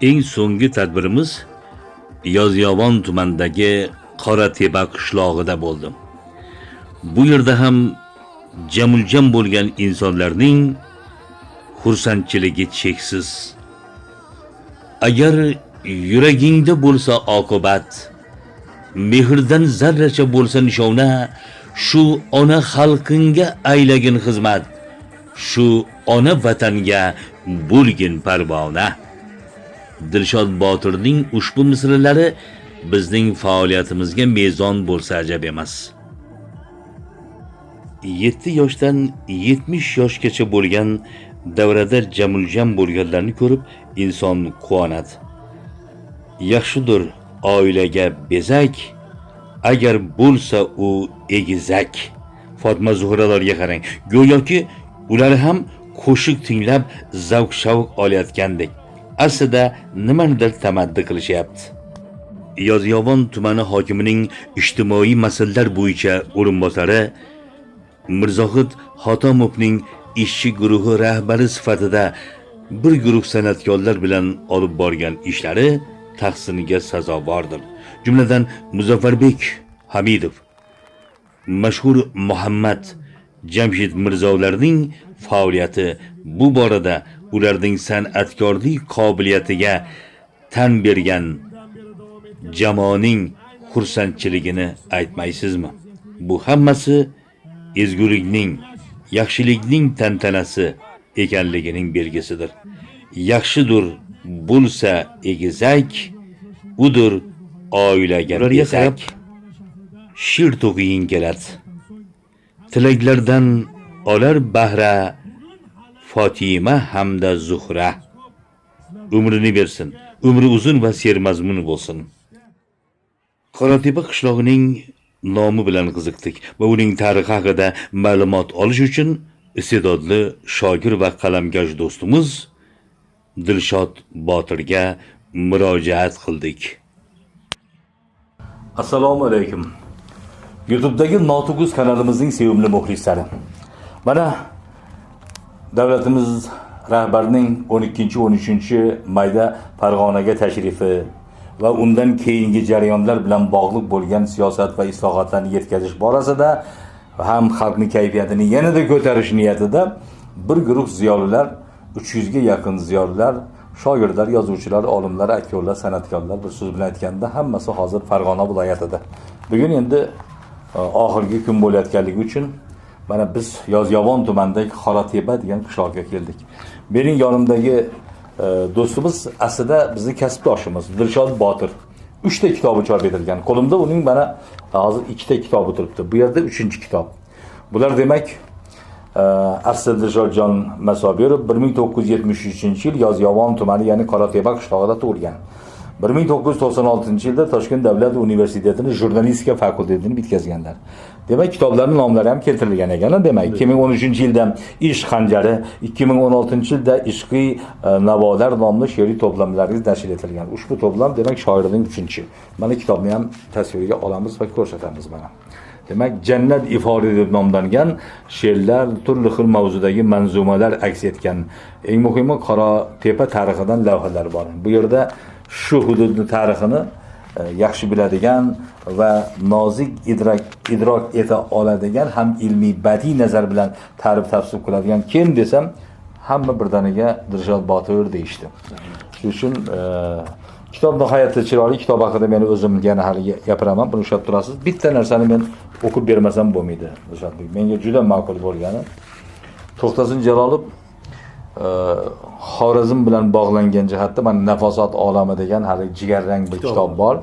eng so'nggi tadbirimiz yozyovon tumanidagi qoratepa qishlog'ida bo'ldi. Bu yerda ham jamuljam bo'lgan insonlarning xursandchiligi cheksiz. Agar yuragingda bo'lsa oqibat mehrdan zarracha bo'lsa nishona shu ona xalqingga aylagin xizmat shu ona vatanga bo'lgin parvona. Dilshod botirning ushbu misralari bizning faoliyatimizga mezon bo'lsa ajab emas. 7 yoshdan 70 yoshgacha bo'lgan davrada jamuljam bo'lganlarni ko'rib inson quvonadi. Yaxshidir oilaga bezak agar bo'lsa u egizak. Fatma Zuhralarga qarang go'yoki ular ham qo'shiq tinglab zavq shavq olayotgandek aslida nimanidir tamaddi qilishyapti yozyovon tumani hokimining ijtimoiy masalalar bo'yicha o'rinbosari mirzohid hotomovning ishchi guruhi rahbari sifatida bir guruh san'atkorlar bilan olib borgan ishlari tahsiniga sazovordir. Jumladan muzaffarbek hamidov mashhur muhammad jamshid mirzolarning faoliyati bu borada ularning san'atkorlik qobiliyatiga tan bergan jamoaning xursandchiligini aytmaysizmi? Bu hammasi ezgulikning yaxshilikning tantanasi ekanligining belgisidir. Yaxshidir bo'lsa egizak udur oilaga bezak. She'r to'qiying keladi. Tilaklardan olar bahra Fatima hamda zuhra. Umrini bersin. Umri uzun va sermazmun bo'lsin. Qoratepa qishlog'ining nomi bilan qiziqdik va uning tarixi haqida ma'lumot olish uchun iste'dodli shogir va qalamkash do'stimiz dilshod botirga murojaat qildik. Assalomu alaykum. Youtube'dagi notuguz kanalimizning sevimli muxlislari. Mana davlatimiz rahbarining 12-13 mayda farg'onaga tashrifi va undan keyingi jarayonlar bilan bog'liq bo'lgan siyosat va islohotlarni yetkazish borasida ham xalqni kayfiyatini yanada ko'tarish niyatida bir guruh ziyolilar 300 ga yaqin ziyolilar shogirdlar yozuvchilar olimlar aktyorlar san'atkorlar bir so'z bilan aytganda hammasi hozir farg'ona viloyatida. Bugun endi e, oxirgi kun bo'layotganligi uchun mana biz yozyovon tumanidagi qoratepa degan qishloqqa keldik mening yonimdagi do'stimiz aslida bizni kasbdoshimiz dilshod botir uchta kitobi chop etilgan qo'limda uning mana hozir ikkita kitobi turibdi bu yerda uchinchi kitob bular demak arsl dilshodjon masobirov bir ming to'qqiz yuz yetmish uchinchi yil yozyovon tumani ya'ni qoratepa qishlog'ida tug'ilgan bir ming to'qqiz yuz to'qson oltinchi yilda toshkent davlat universitetini jurnalistika fakultetini bitkazganlar. Demak kitoblarni nomlari ham keltirilgan ekan demak ikki ming o'n uchinchi yilda ishq xanjari ikki ming o'n oltinchi yilda ishqiy e, navolar nomli she'riy to'plamlari nashr etilgan. Ushbu to'plam demak shoirning uchinchi. Mana kitobni ham tasvirga olamiz va ko'rsatamiz mana. Demak jannat ifori deb nomlangan she'rlar turli xil mavzudagi manzumalar aks etgan. Eng muhimi qora tepa tarixidan lavhalar bor. Bu yerda shu hududni tarixini E, yaxshi biladigan va nozik idrok idrok eta oladigan ham ilmiy badiiy nazar bilan ta'rif tavsif qiladigan kim desam hamma birdaniga dilshod botir deyishdi. Shuning uchun e, kitob nihoyatda chiroyli kitob haqida men o'zim yana hali gapiraman buni ushlab turasiz. Bitta narsani men o'qib bermasam bo'lmaydi menga juda ma'qul bo'lgani. To'xtasin jalolov xorazm bilan bog'langan jihatda mana nafosat olami degan hali jigarrang bir kitob bor.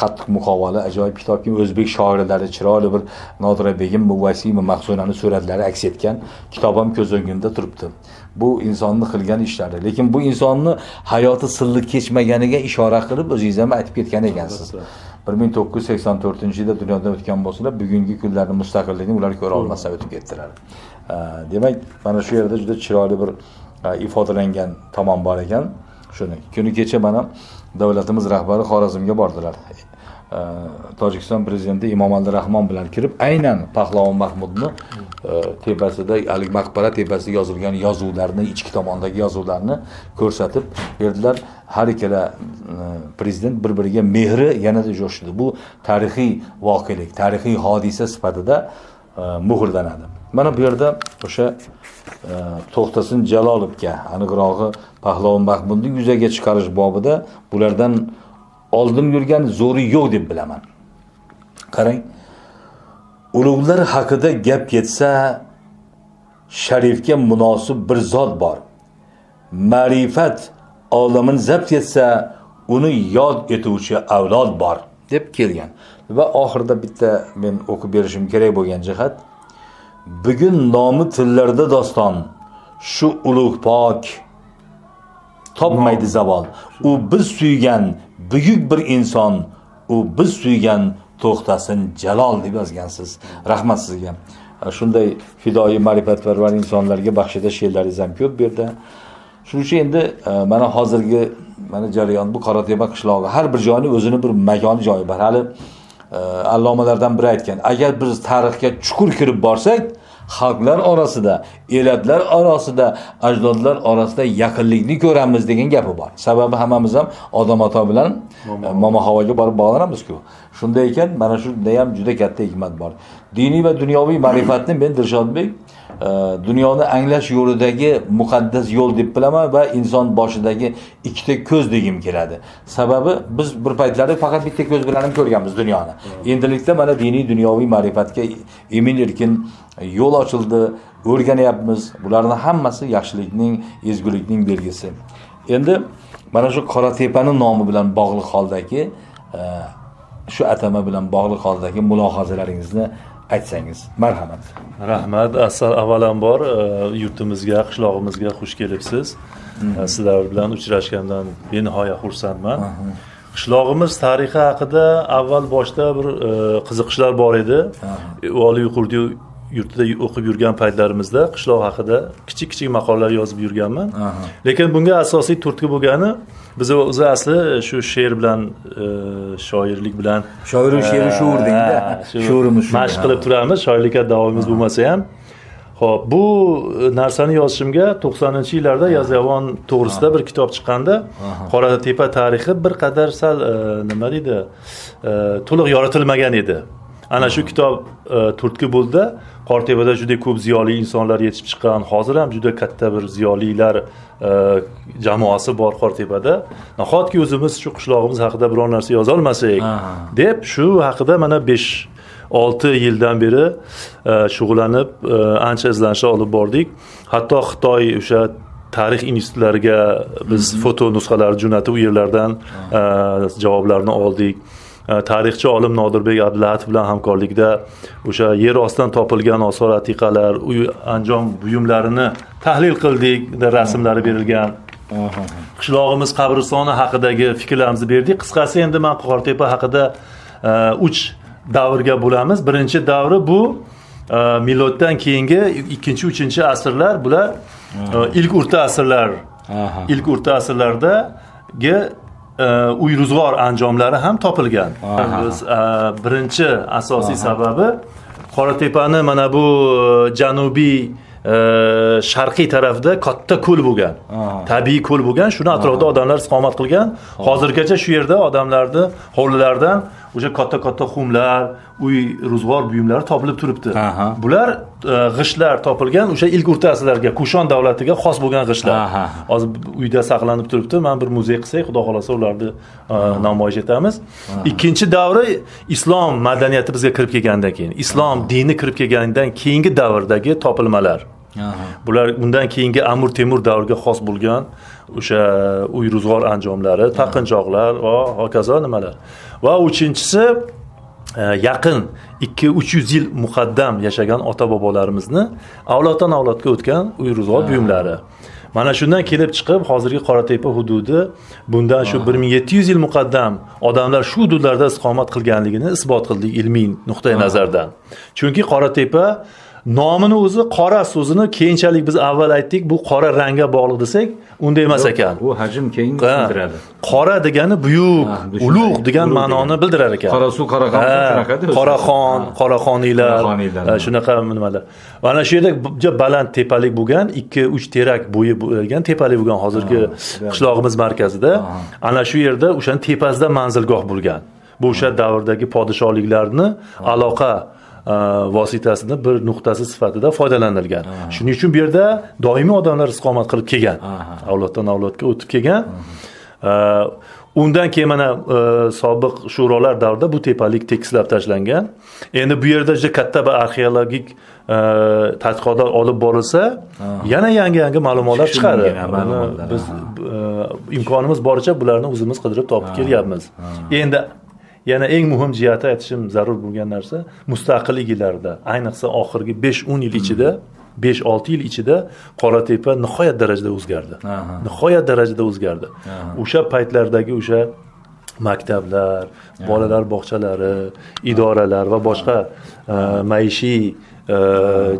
Qattiq muqovala ajoyib kitobki o'zbek shoirlari chiroyli bir nodira begim muvasima mahsunani suratlari aks etgan kitob ham ko'z o'ngimda turibdi. Bu insonni qilgan ishlari. Lekin bu insonni hayoti silliq kechmaganiga ishora qilib o'zingiz ham aytib ketgan ekansiz bir ming to'qqiz yuz sakson to'rtinchi yilda dunyodan o'tgan bo'lsalar bugungi kunlarni mustaqillikni ular ko'ra olmasdan o'tib ketdilar. Demak mana shu yerda juda chiroyli bir ifodalangan tomon bor ekan. Shuni kuni kecha mana davlatimiz rahbari xorazmga bordilar. e, Э, tojikiston prezidenti emomali rahmon bilan kirib aynan pahlavon mahmudni e, tepasida haligi maqbara tepasida yozilgan yozuvlarni ichki tomondagi yozuvlarni ko'rsatib berdilar. Har ikkala e, prezident bir biriga mehri yanada jo'shdi bu tarixiy voqelik tarixiy hodisa sifatida e, muhrlanadi. Mana bu yerda o'sha to'xtasin jalolovga aniqrog'i pahlavon mahmudni yuzaga chiqarish bobida bulardan oldin yurgan zo'ri yo'q deb bilaman. Qarang ulug'lar haqida gap ketsa sharifga munosib bir zot bor. Ma'rifat olamin zabt etsa uni yod etuvchi avlod bor deb kelgan. Va oxirida bitta men o'qib berishim kerak bo'lgan jihat. Bugun nomi tillarda doston shu ulug' pok. Topmaydi zavol. U biz suygan buyuk bir inson u biz suygan to'xtasin jalol deb yozgansiz. Rahmat sizga. Shunday fidoyi ma'rifatparvar insonlarga baxshida she'rlaringiz ham ko'p bu yerda. Shuning uchun endi mana hozirgi mana jarayon bu qoratepa qishlog'i har bir joyni o'zini bir makoni joyi bor. Hali allomalardan biri aytgan agar biz tarixga chuqur kirib borsak xalqlar orasida elatlar orasida ajdodlar orasida yaqinlikni ko'ramiz degan gapi bor. Sababi hammamiz ham odam ato bilan e, momo havoga borib bog'lanamizku. Shunday ekan mana shunda ham juda katta hikmat bor diniy va dunyoviy ma'rifatni men dilshodbek e, dunyoni anglash yo'lidagi muqaddas yo'l deb bilaman va inson boshidagi ikkita ko'z degim keladi. Sababi biz bir paytlari faqat bitta ko'z bilan ham ko'rganmiz dunyoni. Endilikda mana diniy dunyoviy ma'rifatga emin erkin yo'l ochildi o'rganyapmiz. Bularni hammasi yaxshilikning ezgulikning belgisi. Endi mana shu qoratepani nomi bilan bog'liq holdagi e, shu atama bilan bog'liq holdagi mulohazalaringizni aytsangiz marhamat. Rahmat. Assal avvalambor e, yurtimizga qishlog'imizga xush kelibsiz. E, sizlar bilan uchrashgandan benihoya xursandman. Qishlog'imiz tarixi haqida avval boshda bir e, qiziqishlar bor edi. Oliy yurdi yurtida o'qib yurgan paytlarimizda qishloq haqida kichik kichik maqolalar yozib yurganman. Lekin bunga asosiy turtki bo'lgani biz o'zi asli shu she'r bilan e, shoirlik bilan shoiru she'ru dengda Ha, shu shuurimiz shu. mashq qilib turamiz shoirlikka davomimiz bo'lmasa ham. Ho'p bu narsani yozishimga to'qsoninchi yillarda yozyovon to'g'risida bir kitob chiqqanda qoratepa tarixi bir qadar sal e, nima deydi e, to'liq yoritilmagan edi ana shu kitob e, turtki bo'ldi. Qortepada juda ko'p ziyoli insonlar yetishib chiqqan. Hozir ham juda katta bir ziyolilar e, jamoasi bor qortepada. Nahotki o'zimiz shu qishlog'imiz haqida biror narsa yozolmasak? Deb shu haqida mana besh olti yildan beri e, shug'ullanib ancha izlanishlar olib bordik. Hatto xitoy o'sha tarix institutlariga biz foto nusxalar jo'natib u yerlardan javoblarni oldik tarixchi olim nodirbek abdullahatov bilan hamkorlikda o'sha yer ostidan topilgan osor atiqalar uy anjom buyumlarini tahlil qildik rasmlari berilgan. Qishlog'imiz qabristoni haqidagi fikrlarimizni berdik. Qisqasi endi man qortepa haqida e, uch davrga bo'lamiz. Birinchi davri bu e, miloddan keyingi ikkinchi uchinchi asrlar bular e, ilk o'rta asrlar. Ilk o'rta asrlardagi uy ro'zg'or anjomlari ham topilgan. Biz e, birinchi asosiy sababi qoratepani mana bu e, janubiy e, sharqiy tarafda katta ko'l bo'lgan. Tabiiy ko'l bo'lgan. Shuni atrofida odamlar istiqomat qilgan. Hozirgacha shu yerda odamlarni hovlilaridan o'sha katta katta xumlar uy ro'zg'or buyumlari topilib turibdi. Bular e, g'ishtlar topilgan o'sha ilk o'rta asrlarga kushon davlatiga xos bo'lgan g'ishtlar. Hozir uyda saqlanib turibdi. Man bir muzey qilsak xudo xohlasa ularni e, namoyish etamiz. Ikkinchi davri islom madaniyati bizga kirib kelgandan keyin islom dini kirib kelgandan keyingi davrdagi topilmalar. Bular undan keyingi amir temur davriga xos bo'lgan o'sha uy ro'zg'or anjomlari taqinchoqlar va hokazo nimalar va uchinchisi e, yaqin ikki uch yuz yil muqaddam yashagan ota bobolarimizni avloddan avlodga o'tgan uy ro'zg'or buyumlari. Mana shundan kelib chiqib hozirgi qoratepa hududi bundan shu bir ming yetti yuz yil muqaddam odamlar shu hududlarda istiqomat qilganligini isbot qildik ilmiy nuqtai nazardan. Chunki qoratepa nomini o'zi qora so'zini keyinchalik biz avval aytdik bu qora rangga bog'liq desak unday emas ekan. u hajm Ha, bildiradi qora degani buyuk ulug' degan ma'noni bildirar ekan. Qora suv qora qoraxon qoraxoniylar shunaqa nimalar. Mana shu yerda juda baland tepalik bo'lgan ikki uch terak bo'yi bo'lgan tepalik bo'lgan hozirgi qishlog'imiz markazida. Ana shu yerda o'shani tepasida manzilgoh bo'lgan. Bu o'sha davrdagi podshohliklarni aloqa vositasini bir nuqtasi sifatida foydalanilgan. Shuning uchun bu yerda doimiy odamlar istiqomat qilib kelgan. Avloddan avlodga o'tib kelgan. Undan keyin mana e, sobiq shurolar davrida bu tepalik tekislab tashlangan. Endi bu yerda juda katta bir arxeologik e, tadqiqotlar olib borilsa yana yangi yangi ma'lumotlar chiqadi. biz e, imkonimiz boricha bularni o'zimiz qidirib topib kelyapmiz. Endi yana eng muhim jihati aytishim zarur bo'lgan narsa mustaqillik yillarida ayniqsa oxirgi besh o'n yil ichida besh olti yil ichida qoratepa nihoyat darajada o'zgardi. Nihoyat darajada o'zgardi. O'sha paytlardagi o'sha maktablar bolalar bog'chalari idoralar va boshqa e, maishiy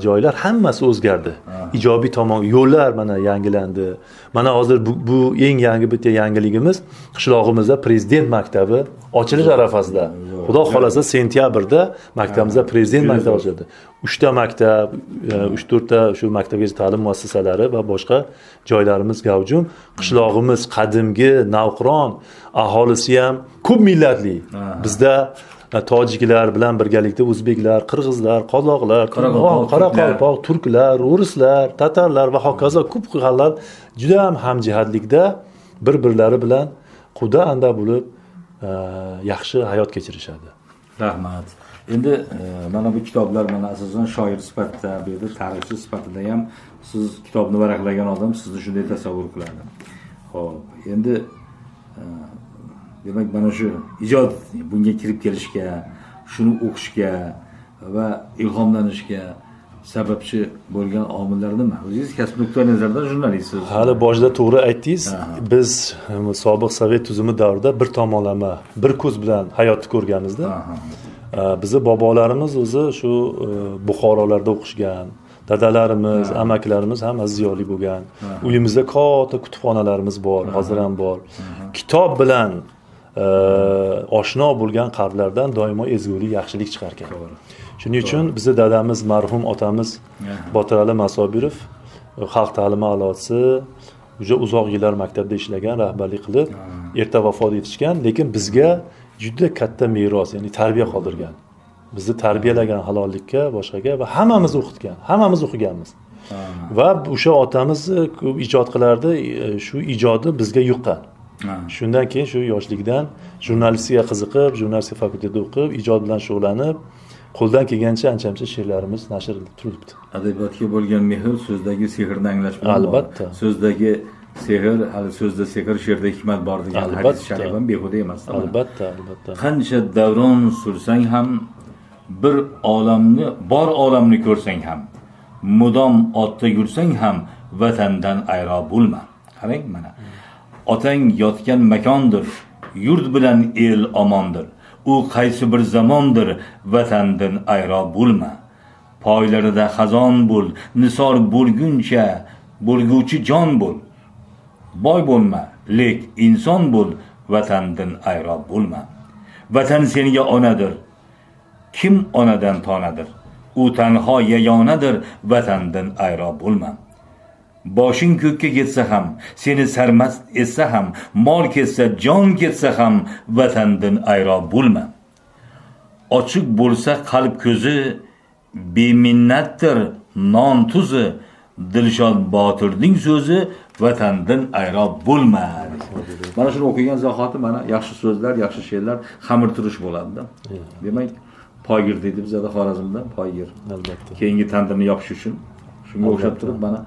joylar hammasi o'zgardi. Ijobiy tomon yo'llar mana yangilandi. Mana hozir bu, bu eng yangi bitta yangiligimiz qishlog'imizda prezident maktabi ochilish arafasida. Xudo xohlasa sentyabrda maktabimizda prezident maktabi ochiladi uchta maktab e, uch to'rtta shu maktabgacha ta'lim muassasalari va boshqa joylarimiz gavjum. Qishlog'imiz qadimgi navqiron aholisi ham ko'p millatli. Bizda tojiklar bilan birgalikda o'zbeklar qirg'izlar qozoqlar Qoraqalpoq, turklar. Ruslar tatarlar va hokazo ko'p xalqlar juda ham hamjihatlikda bir birlari bilan quda anda bo'lib e, yaxshi hayot kechirishadi. Rahmat. Endi e, mana bu kitoblar mana asosan shoir sifatida bu yerda tarixchi sifatida ham siz kitobni varaqlagan odam sizni shunday tasavvur qiladi. Ho'p endi e, demak mana shu ijod bunga kirib kelishga shuni o'qishga va ilhomlanishga sababchi bo'lgan omillar nima o'zingiz kasb nuqtai nazaridan jurnalistsiz hali boshida to'g'ri aytdingiz biz e, sobiq sovet tuzumi davrida bir tomonlama bir ko'z bilan hayotni ko'rganmizda E, bizni bobolarimiz o'zi shu e, buxorolarda o'qishgan dadalarimiz amakilarimiz hammasi ziyoli bo'lgan. Uyimizda katta kutubxonalarimiz bor hozir ham bor. Kitob bilan oshno bo'lgan qalblardan doimo ezgulik yaxshilik chiqarkan. Shuning uchun bizni dadamiz marhum otamiz botir ali masobirov e, xalq ta'limi a'lochisi juda uzoq yillar maktabda ishlagan rahbarlik qilib erta vafot etishgan lekin bizga juda katta meros ya'ni tarbiya qoldirgan. Bizni tarbiyalagan halollikka boshqaga va hammamizni o'qitgan hammamiz o'qiganmiz. Va o'sha otamiz ko'p ijod qilardi e, shu ijodi bizga yuqqan shundan keyin shu yoshlikdan jurnalistikaga qiziqib jurnalistika fakultetida o'qib ijod bilan shug'ullanib qo'ldan kelgancha ancha muncha she'rlarimiz nashr etilib turibdi adabiyotga bo'lgan mehr so'zdagi sehrni anglash. Albatta. so'zdagi sehr hali so'zda sehr she'rda hikmat bor degan Albatta. hadis sharif ham behuda emas albatta albatta qancha davron sursang ham bir olamni bor olamni ko'rsang ham mudom otda yursang ham vatandan ayro bo'lma qarang mana otang yotgan makondir yurt bilan el omondir. U qaysi bir zamondir vatandan ayro bo'lma. Poylarida xazon bo'l nisor bo'lguncha bo'lguvchi jon bo'l. Boy bo'lma lek inson bo'l vatandan ayro bo'lma. Vatan senga onadir kim onadan tonadir? U tanho yagonadir vatandan ayro bo'lma boshing ko'kka ketsa ham seni sarmast etsa ham mol ketsa jon ketsa ham vatandan ayro bo'lma. Ochiq bo'lsa qalb ko'zi beminnatdir non tuzi dilshod botirning so'zi vatandan ayro bo'lma. Mana shuni o'qigan zahoti mana yaxshi so'zlar yaxshi she'rlar xamir turish bo'ladida. Demak poygir deydi bizada xorazmda poygir. Albatta. Keyingi tandirni yopish uchun. Shunga o'xshab turib mana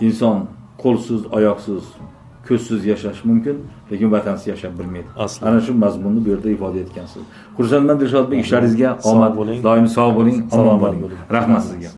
inson qo'lsiz oyoqsiz ko'zsiz yashash mumkin lekin vatansiz yashab bilmaydi Aslo. ana shu mazmunni bu yerda ifoda etgansiz xursandman dilshodbek ishlaringizga omad doim sog' bo'ling omon bo'ling. rahmat sizga